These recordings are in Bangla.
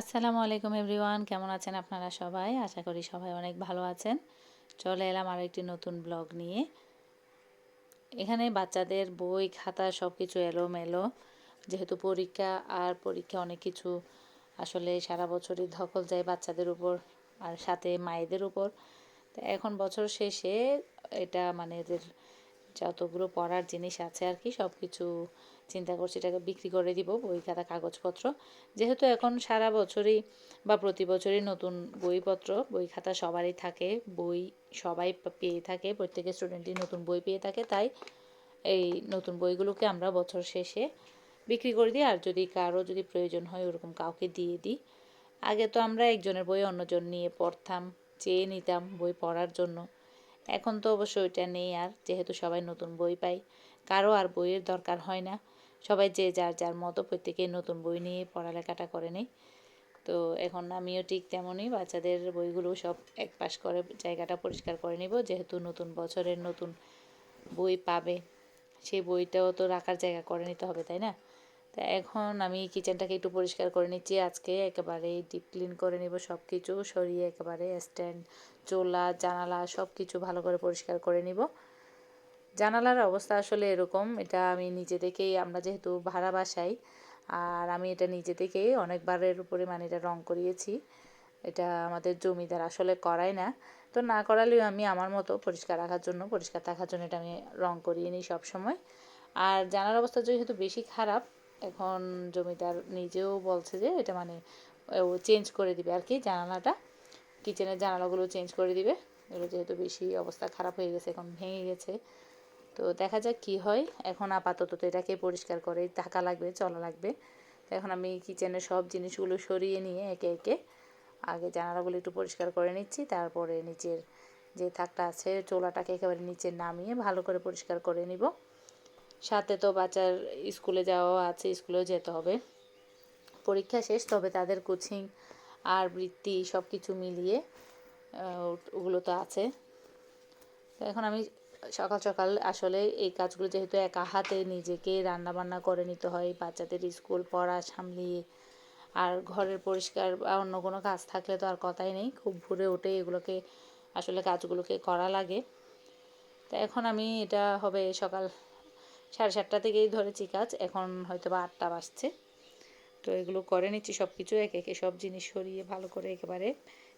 আসসালামু আলাইকুম এভরিওয়ান, কেমন আছেন আপনারা সবাই? আশা করি সবাই অনেক ভালো আছেন। চলে এলাম আরও একটি নতুন ব্লগ নিয়ে। এখানে বাচ্চাদের বই, খাতা সব কিছু এলোমেলো। যেহেতু পরীক্ষা, আর পরীক্ষা অনেক কিছু আসলে সারা বছরই ধকল যায় বাচ্চাদের উপর, আর সাথে মায়েদের উপর। তো এখন বছর শেষে এটা মানে এদের যতগুলো পড়ার জিনিস আছে আর কি সব কিছু চিন্তা করছি এটাকে বিক্রি করে দিব, বই, খাতা, কাগজপত্র। যেহেতু এখন সারা বছরই বা প্রতি বছরই নতুন বইপত্র, বই খাতা সবারই থাকে, বই সবাই পেয়ে থাকে, প্রত্যেকের স্টুডেন্টই নতুন বই পেয়ে থাকে, তাই এই নতুন বইগুলোকে আমরা বছর শেষে বিক্রি করে দিই, আর যদি কারও যদি প্রয়োজন হয় ওরকম কাউকে দিয়ে দিই। আগে তো আমরা একজনের বই অন্যজন নিয়ে পড়তাম, চেয়ে নিতাম বই পড়ার জন্য। এখন তো অবশ্য ওইটা নেই আর, যেহেতু সবাই নতুন বই পায়, কারও আর বইয়ের দরকার হয় না। সবাই যে যার যার মতো প্রত্যেকে নতুন বই নিয়ে পড়ালেখাটা করে নেই তো এখন আমিও ঠিক তেমনই বাচ্চাদের বইগুলো সব এক পাশ করে জায়গাটা পরিষ্কার করে নিব, যেহেতু নতুন বছরের নতুন বই পাবে। সেই বইটাও তো রাখার জায়গা করে নিতে হবে, তাই না? এখন আমি কিচেনটাকে একটু পরিষ্কার করে নিচ্ছি। আজকে একেবারে ডিপ ক্লিন করে নিব সব কিছু সরিয়ে একেবারে স্ট্যান্ড চোলা, জানালা সব কিছু ভালো করে পরিষ্কার করে নিব। জানালার অবস্থা আসলে এরকম। এটা আমি নিজে থেকেই, আমরা যেহেতু ভাড়া বাসাই আর আমি এটা নিজে থেকেই অনেকবারের উপরে মানে এটা রং করিয়েছি। এটা আমাদের জমিদার আসলে করায় না। তো না করালেও আমি আমার মতো পরিষ্কার রাখার জন্য, পরিষ্কার থাকার জন্য এটা আমি রং করিয়ে নিই সবসময়। আর জানার অবস্থা যেহেতু বেশি খারাপ এখন জমিদার নিজেও বলছে যে এটা মানে ও চেঞ্জ করে দিবে আর কি জানালাটা। কিচেনের জানালাগুলো চেঞ্জ করে দিবে। এগুলো যেহেতু বেশি অবস্থা খারাপ হয়ে গেছে, এখন ভেঙে গেছে। তো দেখা যাক কি হয়। এখন আপাতত তো এটাকে পরিষ্কার করে থাকা লাগবে, চলা লাগবে। তো এখন আমি কিচেনের সব জিনিসগুলো সরিয়ে নিয়ে একে একে আগে জানালাগুলো একটু পরিষ্কার করে নিচ্ছি। তারপরে নিচের যে থাকটা আছে, চোলাটাকে একেবারে নিচে নামিয়ে ভালো করে পরিষ্কার করে নিব। সাথে তো বাচ্চার স্কুলে যাওয়া আছে, স্কুলেও যেতে হবে। পরীক্ষা শেষ, তবে তাদের কোচিং আর বৃত্তি সব কিছু মিলিয়ে ওগুলো তো আছে। তো এখন আমি সকাল সকাল আসলে এই কাজগুলো যেহেতু একা হাতে নিজেকে রান্না বান্না করে নিতে হয়, বাচ্চাদের স্কুল পড়া সামলিয়ে, আর ঘরের পরিষ্কার বা অন্য কোনো কাজ থাকলে তো আর কথাই নেই, খুব ভোরে উঠে এগুলোকে, আসলে কাজগুলোকে করা লাগে। তো এখন আমি এটা হবে সকাল সাড়ে সাতটা থেকেই ধরেছি কাজ, এখন হয়তো বা আটটা বাজছে। তো এগুলো করে নিচ্ছি সব কিছু একে একে সব জিনিস সরিয়ে ভালো করে একেবারে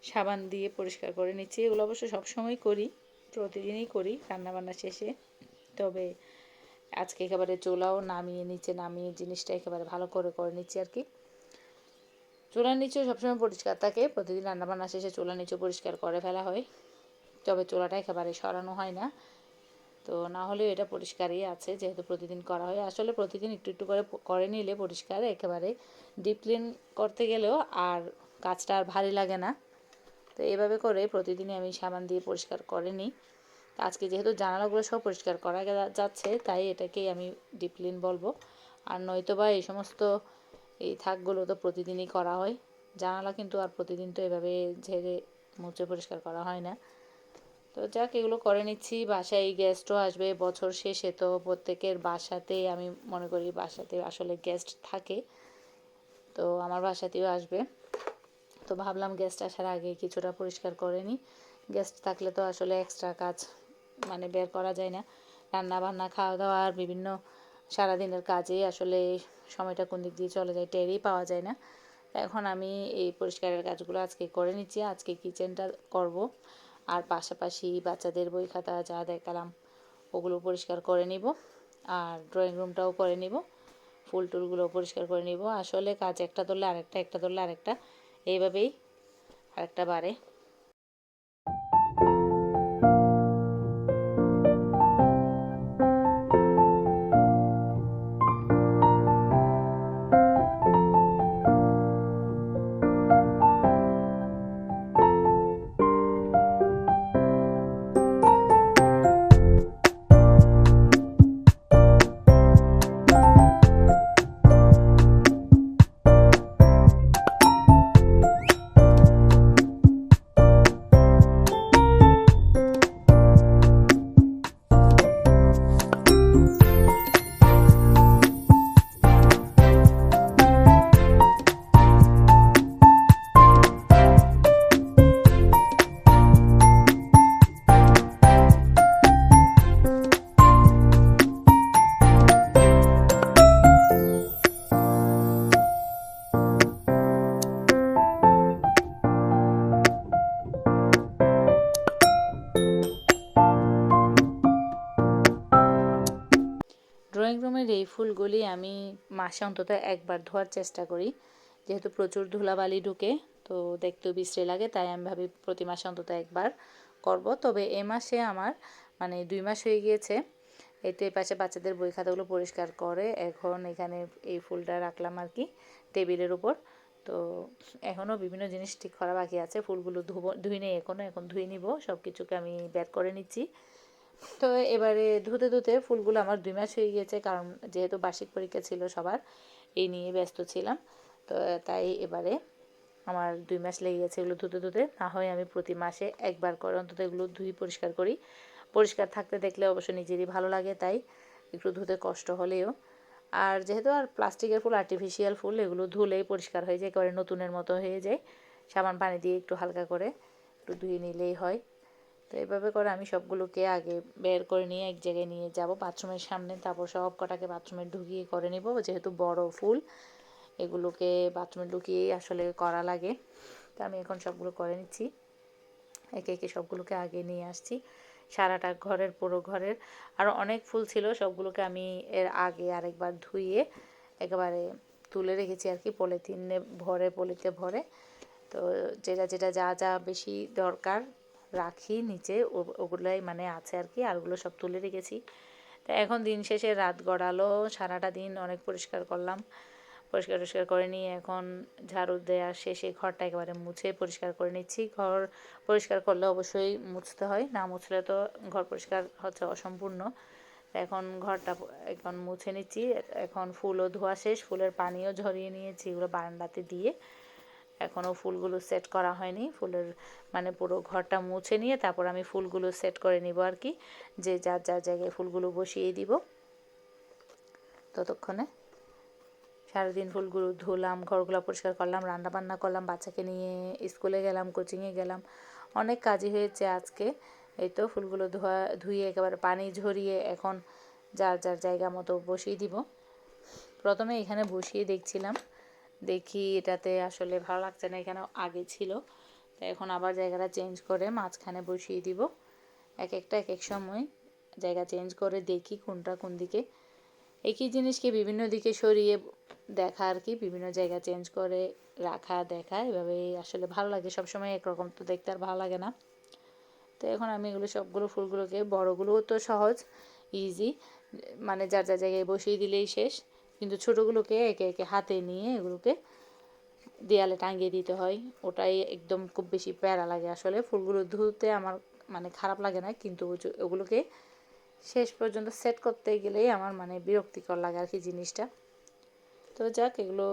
সাবান দিয়ে পরিষ্কার করে নিচ্ছি। এগুলো অবশ্য সবসময় করি, প্রতিদিনই করি রান্নাবান্না শেষে। তবে আজকে একেবারে চোলাও নামিয়ে, নিচে নামিয়ে জিনিসটা একেবারে ভালো করে করে নিচ্ছি আর কি। চুলার নিচেও সবসময় পরিষ্কার থাকে, প্রতিদিন রান্নাবান্না শেষে চুলার নিচেও পরিষ্কার করে ফেলা হয়। তবে চুলাটা একেবারে সরানো হয় না। তো না হলেও এটা পরিষ্কারই আছে যেহেতু প্রতিদিন করা হয়। আসলে প্রতিদিন একটু একটু করে করে নিলে পরিষ্কার, একেবারে ডিপ ক্লিন করতে গেলেও আর কাজটা আর ভারী লাগে না। তো এভাবে করে প্রতিদিনই আমি সাবান দিয়ে পরিষ্কার করে নিই। আজকে যেহেতু জানালাগুলো সব পরিষ্কার করা যাচ্ছে, তাই এটাকেই আমি ডিপ ক্লিন বলব। আর নয়তো বা এই সমস্ত এই থাকগুলো তো প্রতিদিনই করা হয়। জানালা কিন্তু আর প্রতিদিন তো এভাবে ঝেড়ে মুছে পরিষ্কার করা হয় না। তো যাক, এগুলো করে নিচ্ছি। বাসায় এই গেস্টও আসবে, বছর শেষে তো প্রত্যেকের বাসাতে আমি মনে করি বাসাতে আসলে গেস্ট থাকে। তো আমার বাসাতেও আসবে। তো ভাবলাম গেস্ট আসার আগে কিছুটা পরিষ্কার করে নিই। গেস্ট থাকলে তো আসলে এক্সট্রা কাজ মানে বের করা যায় না। রান্না বান্না খাওয়া দাওয়া আর বিভিন্ন সারাদিনের কাজে আসলে সময়টা কোন দিক দিয়ে চলে যায় টেরই পাওয়া যায় না। এখন আমি এই পরিষ্কারের কাজগুলো আজকে করে নিচ্ছি। আজকে কিচেনটা করব। আর পাশাপাশি বাচ্চাদের বই খাতা, যা দেখালাম ওগুলো পরিষ্কার করে নিব। আর ড্রয়িং রুমটাও করে নিব। ফুল টুলগুলো পরিষ্কার করে নিব। আসলে কাজ একটা ধরলে আরেকটা, একটা ধরলে আরেকটা। এইভাবেই আরেকটা বাড়ে ড্রয়িং রুমের এই ফুলগুলি আমি মাসে অন্তত একবার ধোয়ার চেষ্টা করি। যেহেতু প্রচুর ধুলাবালি ঢুকে, তো দেখতেও বিশ্রী লাগে, তাই আমি ভাবি প্রতি মাসে অন্তত একবার করব। তবে এ মাসে আমার মানে দুই মাস হয়ে গিয়েছে, এতে পাশে বাচ্চাদের বই খাতাগুলো পরিষ্কার করে এখন এখানে এই ফুলটা রাখলাম আর কি, টেবিলের উপর। তো এখনও বিভিন্ন জিনিস ঠিক করা বাকি আছে, ফুলগুলো ধুব, ধুই নেই এখনও, এখন ধুয়ে নিব সব কিছুকে আমি বের করে নিচ্ছি। তো এবারে ধুতে ধুতে ফুলগুলো আমার দুই মাস হয়ে গিয়েছে, কারণ যেহেতু বার্ষিক পরীক্ষা ছিল সবার, এই নিয়ে ব্যস্ত ছিলাম। তো তাই এবারে আমার দুই মাস লেগে গেছে এগুলো ধুতে ধুতে। না হয় আমি প্রতি মাসে একবার করে অন্তত এগুলো ধুই পরিষ্কার করি। পরিষ্কার থাকতে দেখলে অবশ্য নিজেরই ভালো লাগে, তাই একটু ধুতে কষ্ট হলেও। আর যেহেতু আর প্লাস্টিকের ফুল আর্টিফিশিয়াল ফুল, এগুলো ধুলেই পরিষ্কার হয়ে যায়, একেবারে নতুনের মতো হয়ে যায়। সাবান, পানি দিয়ে একটু হালকা করে একটু ধুয়ে নিলেই হয়। তো এভাবে করে আমি সবগুলোকে আগে বের করে নিয়ে এক জায়গায় নিয়ে যাব। বাথরুমের সামনে তারপর সব কটাকে বাথরুমে ঢুকিয়ে করে নিব, যেহেতু বড় ফুল, এগুলোকে বাথরুমে ঢুকিয়েই আসলে করা লাগে। তো আমি এখন সবগুলো করে নিচ্ছি। একে একে সবগুলোকে আগে নিয়ে আসছি, সারাটা ঘরের, পুরো ঘরের। আরও অনেক ফুল ছিল, সবগুলোকে আমি এর আগে আরেকবার ধুয়ে একেবারে তুলে রেখেছি আর কি, পলিথিনে ভরে, পলিতে ভরে। তো যেটা যেটা যা যা বেশি দরকার রাখি নিচে ওগুলাই মানে আছে আর কি আরগুলো সব তুলে রেখেছি। তো এখন দিন শেষে রাত গড়ালো, সারাটা দিন অনেক পরিষ্কার করলাম। পরিষ্কার, টরিষ্কার করে নিয়ে এখন ঝাড়ু দেওয়া শেষে ঘরটা একেবারে মুছে পরিষ্কার করে নিচ্ছি। ঘর পরিষ্কার করলে অবশ্যই মুছতে হয়, না মুছলে তো ঘর পরিষ্কার হচ্ছে অসম্পূর্ণ। এখন ঘরটা এখন মুছে নিচ্ছি। এখন ফুলও ধোয়া শেষ, ফুলের পানিও ঝরিয়ে নিয়েছি, এগুলো বারান্দাতে দিয়ে। এখনও ফুলগুলো সেট করা হয়নি। ফুলের মানে পুরো ঘরটা মুছে নিয়ে তারপর আমি ফুলগুলো সেট করে নিব আর কি। যে যার যার জায়গায় ফুলগুলো বসিয়ে দিব। ততক্ষণে সারাদিন ফুলগুলো ধুলাম, ঘরগুলো পরিষ্কার করলাম রান্না বান্না করলাম, বাচ্চাকে নিয়ে স্কুলে গেলাম কোচিংয়ে গেলাম। অনেক কাজই হয়েছে আজকে। এই তো ফুলগুলো ধোয়া, ধুয়ে একেবারে পানি ঝরিয়ে এখন যার যার জায়গা মতো বসিয়ে দিব। প্রথমে এখানে বসিয়ে দেখছিলাম দেখি এটাতে আসলে ভালো লাগছে না এখানে আগে ছিল। তো এখন আবার জায়গাটা চেঞ্জ করে মাঝখানে বসিয়ে দিব। এক একটা এক এক সময় জায়গা চেঞ্জ করে দেখি কোনটা কোন দিকে। একই জিনিসকে বিভিন্ন দিকে সরিয়ে দেখা আর কি, বিভিন্ন জায়গা চেঞ্জ করে রাখা, দেখা, এভাবে আসলে ভালো লাগে। সবসময় একরকম তো দেখতে আর ভালো লাগে না। তো এখন আমি এগুলো সবগুলো ফুলগুলোকে, বড়গুলোও তো সহজ ইজি মানে যার যার জায়গায় বসিয়ে দিলেই শেষ। কিন্তু ছোটোগুলোকে একে একে হাতে নিয়ে এগুলোকে দেয়ালে টাঙিয়ে দিতে হয়। ওটাই একদম খুব বেশি প্যারা লাগে আসলে। ফুলগুলো ধুতে আমার মানে খারাপ লাগে না, কিন্তু ওগুলোকে শেষ পর্যন্ত সেট করতে গেলেই আমার মানে বিরক্তিকর লাগে আর কি জিনিসটা। তো যাক, এগুলো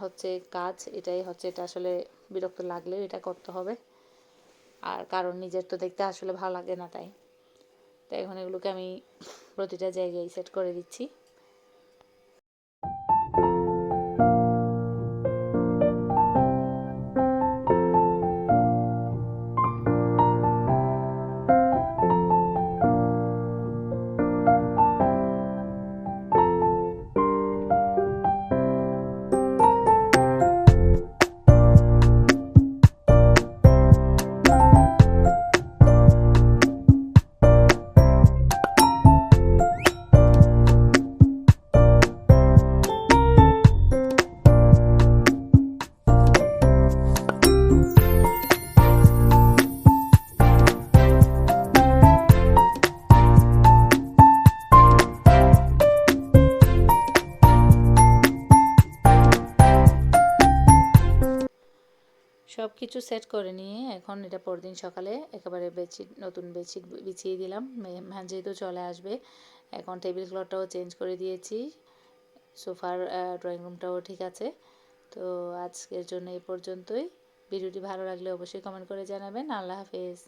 হচ্ছে কাজ, এটাই হচ্ছে, এটা আসলে বিরক্ত লাগলেও এটা করতে হবে। আর কারণ নিজের তো দেখতে আসলে ভালো লাগে না তাই। তাই এখন এগুলোকে আমি প্রতিটা জায়গায় সেট করে দিচ্ছি। সব কিছু সেট করে নিয়ে এখন এটা পরদিন সকালে একেবারে বেডশিট নতুন বেডশিট বিছিয়ে দিলাম। মেহমান যেহেতু চলে আসবে। এখন টেবিল ক্লথটাও চেঞ্জ করে দিয়েছি। সোফার ড্রয়িং রুমটাও ঠিক আছে। তো আজকের জন্য এই পর্যন্তই। ভিডিওটি ভালো লাগলে অবশ্যই কমেন্ট করে জানাবেন। আল্লাহ হাফেজ।